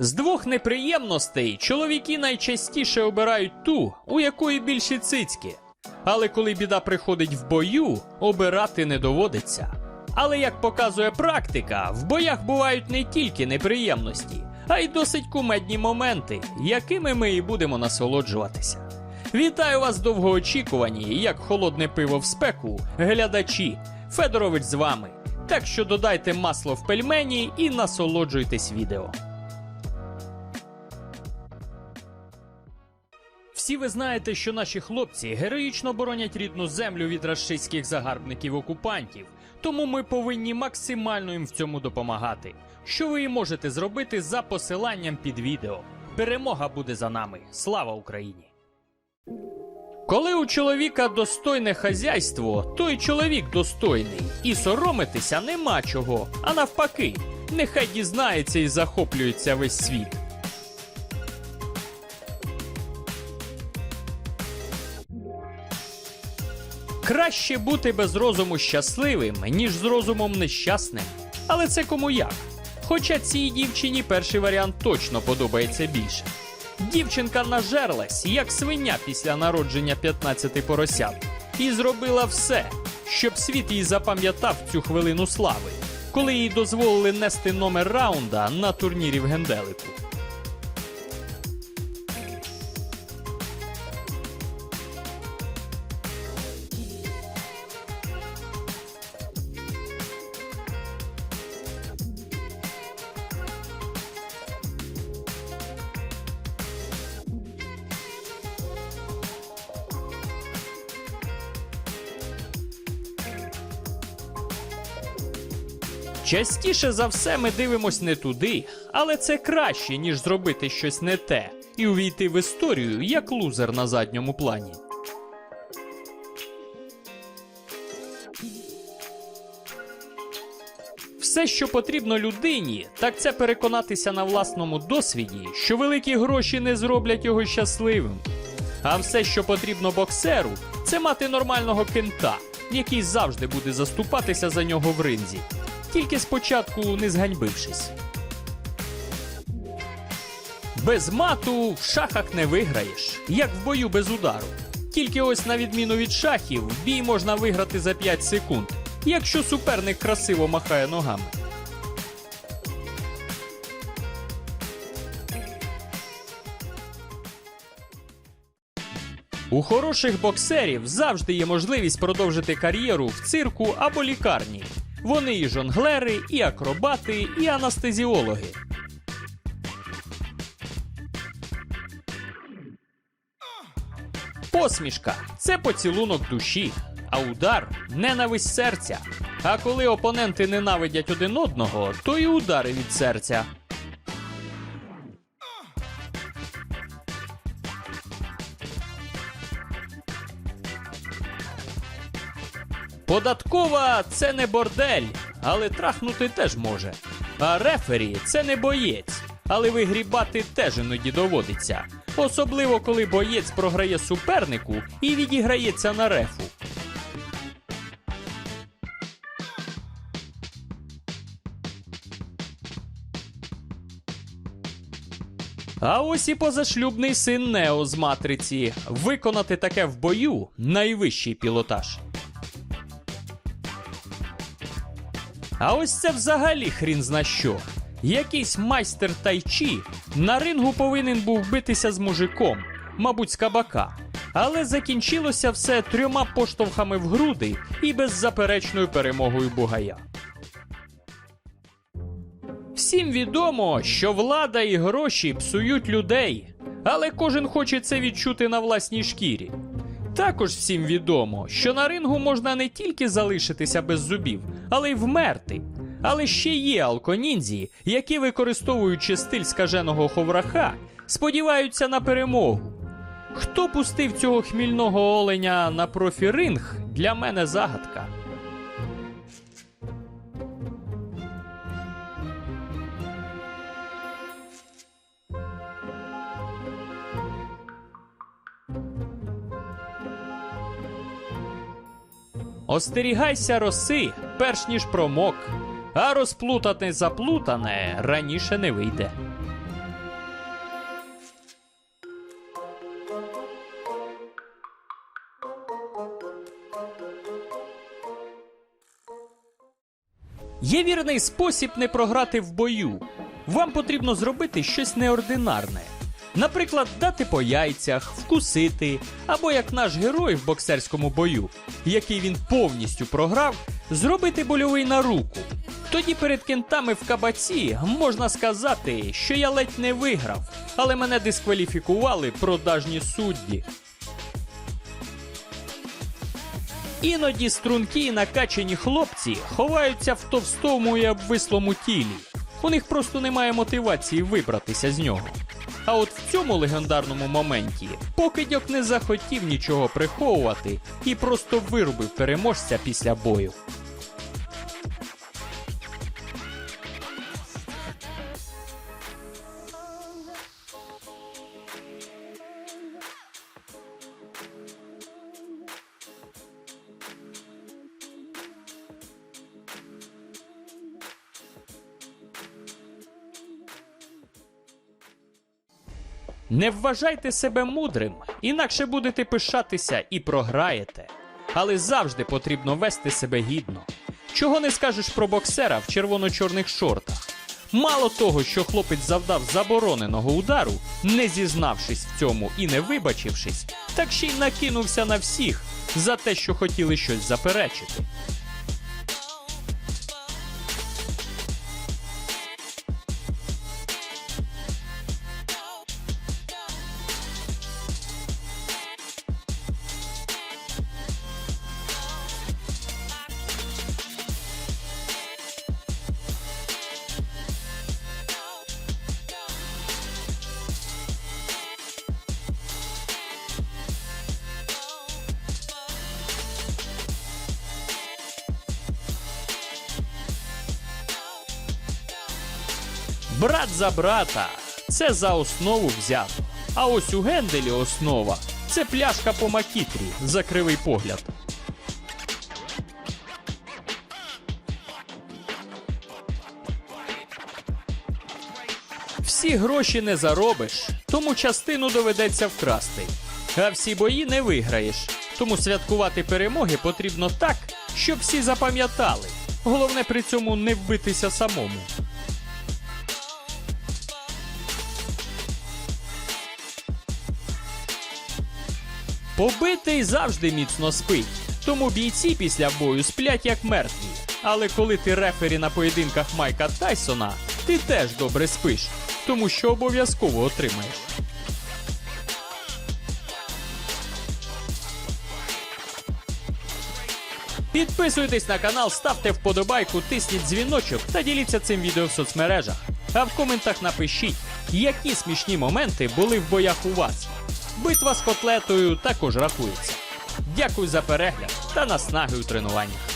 З двох неприємностей чоловіки найчастіше обирають ту, у якої більші цицьки. Але коли біда приходить в бою, обирати не доводиться. Але як показує практика, в боях бувають не тільки неприємності, а й досить кумедні моменти, якими ми і будемо насолоджуватися. Вітаю вас довгоочікувані, як холодне пиво в спеку, глядачі. Федорович з вами. Так що додайте масло в пельмені і насолоджуйтесь відео. Всі ви знаєте, що наші хлопці героїчно боронять рідну землю від рашистських загарбників-окупантів, тому ми повинні максимально їм в цьому допомагати. Що ви і можете зробити за посиланням під відео. Перемога буде за нами. Слава Україні! Коли у чоловіка достойне хазяйство, той чоловік достойний, і соромитися нема чого, а навпаки, нехай дізнається і захоплюється весь світ. Краще бути без розуму щасливим, ніж з розумом нещасним. Але це кому як. Хоча цій дівчині перший варіант точно подобається більше. Дівчинка нажерлась, як свиня після народження 15 поросят, і зробила все, щоб світ їй запам'ятав цю хвилину слави, коли їй дозволили нести номер раунда на турнірі в Генделику. Частіше за все ми дивимось не туди, але це краще, ніж зробити щось не те і увійти в історію як лузер на задньому плані. Все, що потрібно людині, так це переконатися на власному досвіді, що великі гроші не зроблять його щасливим. А все, що потрібно боксеру, це мати нормального кента, який завжди буде заступатися за нього в ринзі, тільки спочатку не зганьбившись. Без мату в шахах не виграєш, як в бою без удару. Тільки ось на відміну від шахів, бій можна виграти за 5 секунд, якщо суперник красиво махає ногами. У хороших боксерів завжди є можливість продовжити кар'єру в цирку або лікарні. Вони і жонглери, і акробати, і анестезіологи. Посмішка це поцілунок душі, а удар ненависть серця. А коли опоненти ненавидять один одного, то і удари від серця. Податкова це не бордель, але трахнути теж може. А рефері це не боєць, але вигрібати теж іноді доводиться. Особливо коли боєць програє супернику і відіграється на рефу. А ось і позашлюбний син Нео з матриці. Виконати таке в бою найвищий пілотаж. А ось це взагалі хрін зна що. Якийсь майстер тайчі на рингу повинен був битися з мужиком, мабуть, з кабака. Але закінчилося все трьома поштовхами в груди і беззаперечною перемогою бугая. Всім відомо, що влада і гроші псують людей, але кожен хоче це відчути на власній шкірі. Також всім відомо, що на рингу можна не тільки залишитися без зубів, але й вмерти. Але ще є алконіндзі, які, використовуючи стиль скаженого ховраха, сподіваються на перемогу. Хто пустив цього хмільного оленя на профіринг, для мене загадка. Остерігайся роси, перш ніж промок, а розплутати заплутане раніше не вийде. Є вірний спосіб не програти в бою. Вам потрібно зробити щось неординарне. Наприклад, дати по яйцях, вкусити, або як наш герой в боксерському бою, який він повністю програв, зробити больовий на руку. Тоді перед кентами в кабаці можна сказати, що я ледь не виграв, але мене дискваліфікували продажні судді. Іноді стрункі і накачані хлопці ховаються в товстому і обвислому тілі. У них просто немає мотивації вибратися з нього. А от в цьому легендарному моменті покидьок не захотів нічого приховувати і просто вирубив переможця після бою. Не вважайте себе мудрим, інакше будете пишатися і програєте. Але завжди потрібно вести себе гідно. Чого не скажеш про боксера в червоно-чорних шортах? Мало того, що хлопець завдав забороненого удару, не зізнавшись в цьому і не вибачившись, так ще й накинувся на всіх за те, що хотіли щось заперечити. Брат за брата це за основу взято. А ось у Генделі основа це пляшка по макітрі за кривий погляд. Всі гроші не заробиш, тому частину доведеться вкрасти. А всі бої не виграєш. Тому святкувати перемоги потрібно так, щоб всі запам'ятали. Головне при цьому не вбитися самому. Побитий завжди міцно спить, тому бійці після бою сплять як мертві. Але коли ти рефері на поєдинках Майка Тайсона, ти теж добре спиш, тому що обов'язково отримаєш. Підписуйтесь на канал, ставте вподобайку, тисніть дзвіночок та діліться цим відео в соцмережах. А в коментах напишіть, які смішні моменти були в боях у вас. Битва з котлетою також рахується. Дякую за перегляд та наснаги у тренуваннях.